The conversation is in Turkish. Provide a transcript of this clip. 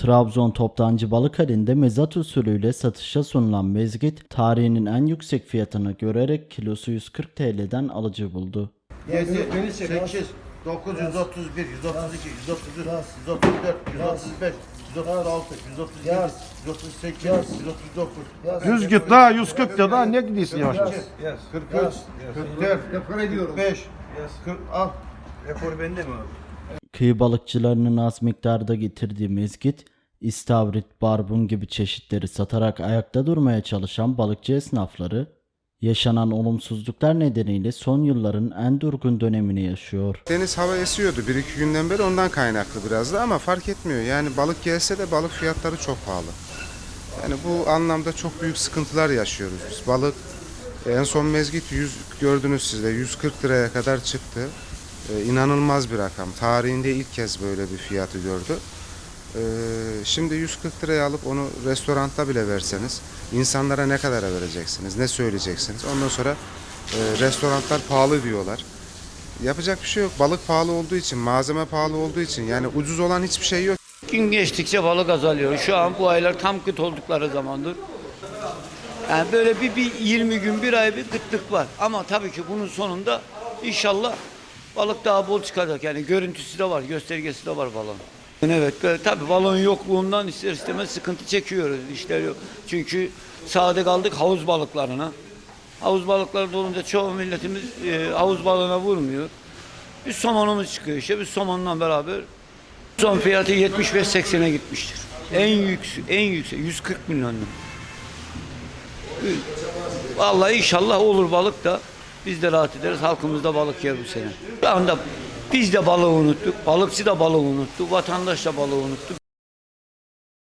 Trabzon Toptancı Balık Halinde mezat usulüyle satışa sunulan mezgit tarihinin en yüksek fiyatını görerek kilosu 140 TL'den alıcı buldu. 7, beni çek, 8, 9, 131, 132, 133, 134, 135, 136, 137, Yaz. 138, Yaz. 139, Yaz. 100 git daha 140 da daha ne gidiyorsun yavaş yavaş. 43, Yaz. 44, Rekor ediyorum. 45, 40, al. Rekor bende mi abi? Kıyı balıkçılarının az miktarda getirdiği mezgit, istavrit, barbun gibi çeşitleri satarak ayakta durmaya çalışan balıkçı esnafları, yaşanan olumsuzluklar nedeniyle son yılların en durgun dönemini yaşıyor. Deniz hava esiyordu bir iki günden beri ondan kaynaklı biraz da ama fark etmiyor. Yani balık gelse de balık fiyatları çok pahalı. Yani bu anlamda çok büyük sıkıntılar yaşıyoruz biz. Balık en son mezgit 100 gördünüz siz de 140 liraya kadar çıktı. Ee, inanılmaz bir rakam. Tarihinde ilk kez böyle bir fiyatı gördü. Ee, şimdi 140 liraya alıp onu restoranda bile verseniz insanlara ne kadara vereceksiniz, ne söyleyeceksiniz? Ondan sonra e, restoranlar pahalı diyorlar. Yapacak bir şey yok. Balık pahalı olduğu için, malzeme pahalı olduğu için yani ucuz olan hiçbir şey yok. Gün geçtikçe balık azalıyor. Şu an bu aylar tam kıt oldukları zamandır. Yani böyle bir, bir 20 gün, bir ay bir kıtlık var. Ama tabii ki bunun sonunda inşallah balık daha bol çıkacak. Yani görüntüsü de var, göstergesi de var balon. Evet, tabii balon yokluğundan ister istemez sıkıntı çekiyoruz. İşler yok. Çünkü sade kaldık havuz balıklarına. Havuz balıkları dolunca çoğu milletimiz e, havuz balığına vurmuyor. Bir somonumuz çıkıyor işte. Biz somonla beraber Son fiyatı 75-80'e gitmiştir. En yüksek, en yüksek 140 milyon. Vallahi inşallah olur balık da biz de rahat ederiz. Halkımız da balık yer bu sene. Şu anda biz de balığı unuttuk. Balıkçı da balığı unuttu. Vatandaş da balığı unuttu.